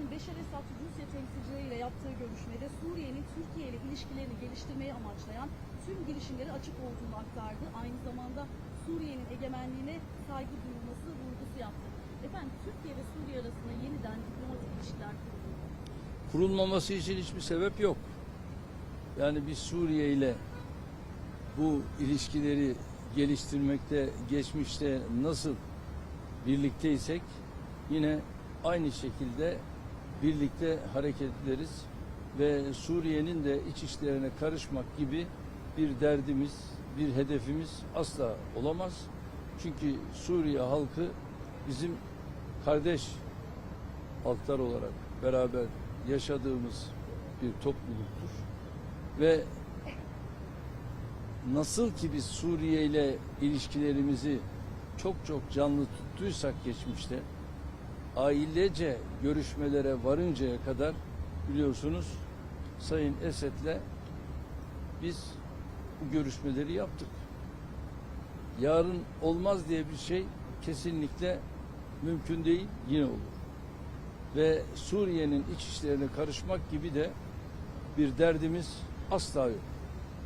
Efendim Beşar Esad Rusya temsilcileriyle yaptığı görüşmede Suriye'nin Türkiye ile ilişkilerini geliştirmeyi amaçlayan tüm girişimleri açık olduğunu aktardı. Aynı zamanda Suriye'nin egemenliğine saygı duyulması vurgusu yaptı. Efendim Türkiye ve Suriye arasında yeniden diplomatik ilişkiler kuruldu. kurulmaması için hiçbir sebep yok. Yani biz Suriye ile bu ilişkileri geliştirmekte geçmişte nasıl birlikteysek yine aynı şekilde birlikte hareket ederiz ve Suriye'nin de iç işlerine karışmak gibi bir derdimiz, bir hedefimiz asla olamaz. Çünkü Suriye halkı bizim kardeş halklar olarak beraber yaşadığımız bir topluluktur. Ve nasıl ki biz Suriye ile ilişkilerimizi çok çok canlı tuttuysak geçmişte ailece görüşmelere varıncaya kadar biliyorsunuz Sayın Esed'le biz bu görüşmeleri yaptık. Yarın olmaz diye bir şey kesinlikle mümkün değil, yine olur ve Suriye'nin iç işlerine karışmak gibi de bir derdimiz asla yok.